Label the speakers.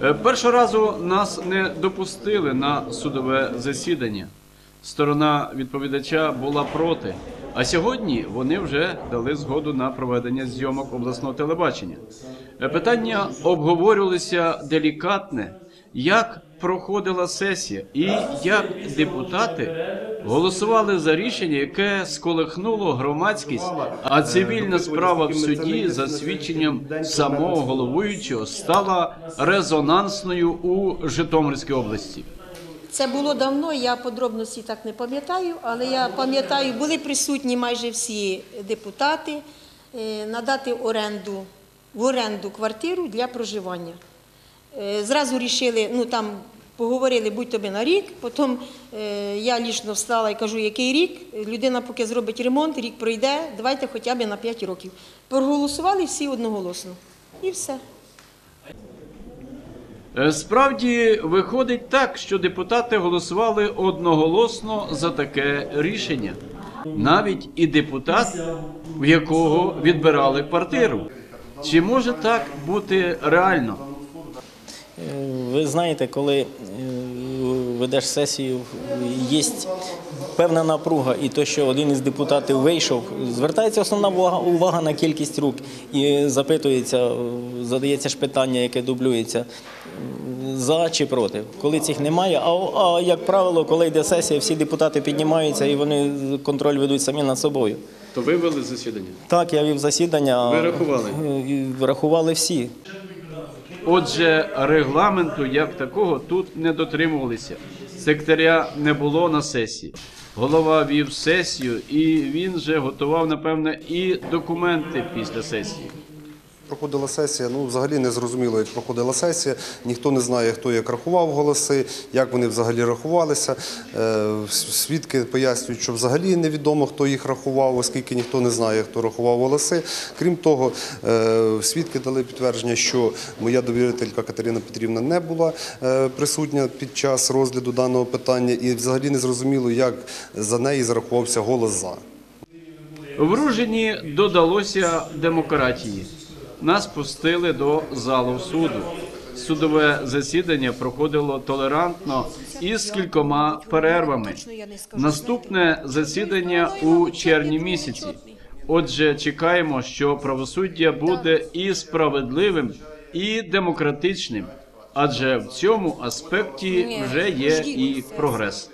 Speaker 1: Е, Першого разу нас не допустили на судове засідання. Сторона відповідача була проти. А сьогодні вони вже дали згоду на проведення зйомок обласного телебачення. Е, Питання обговорювалися делікатне, як проходила сесія, і як депутати голосували за рішення, яке сколихнуло громадськість, а цивільна справа в суді за свідченням самого головуючого стала резонансною у Житомирській області.
Speaker 2: Це було давно, я подробності так не пам'ятаю, але я пам'ятаю, були присутні майже всі депутати е, надати оренду, в оренду квартиру для проживання. Е, Зразу рішили, ну там поговорили, будь тобі на рік, потім е, я лічно встала і кажу, який рік, людина поки зробить ремонт, рік пройде, давайте хоча б на 5 років. Проголосували всі одноголосно. І все.
Speaker 1: Е, Справді виходить так, що депутати голосували одноголосно за таке рішення, навіть і депутат, в якого відбирали квартиру. Чи може так бути реально?
Speaker 3: Ви знаєте, коли е, ведеш сесію, є певна напруга, і то, що один із депутатів вийшов, звертається основна увага, увага на кількість рук і запитується, задається ж питання, яке дублюється. За чи проти, коли цих немає. А, а як правило, коли йде сесія, всі депутати піднімаються і вони контроль ведуть самі над собою.
Speaker 1: То ви вели засідання?
Speaker 3: Так, я вів засідання.
Speaker 1: Ви рахували?
Speaker 3: е, Рахували всі.
Speaker 1: Отже, регламенту як такого тут не дотримувалися. Секретаря не було на сесії. Голова вів сесію, і він же готував, напевне, і документи після сесії.
Speaker 4: Проходила сесія, ну взагалі не зрозуміло, як проходила сесія. Ніхто не знає, хто як рахував голоси, як вони взагалі рахувалися. Е, Свідки пояснюють, що взагалі невідомо, хто їх рахував, оскільки ніхто не знає, хто рахував голоси. Крім того, е, свідки дали підтвердження, що моя довірителька Катерина Петрівна не була е, присутня під час розгляду даного питання, і взагалі не зрозуміло, як за неї зарахувався голос за.
Speaker 1: В Ружині додалося демократії. Нас пустили до залу суду. Судове засідання проходило толерантно і з кількома перервами. Наступне засідання у червні місяці. Отже, чекаємо, що правосуддя буде і справедливим, і демократичним, адже в цьому аспекті вже є і прогрес.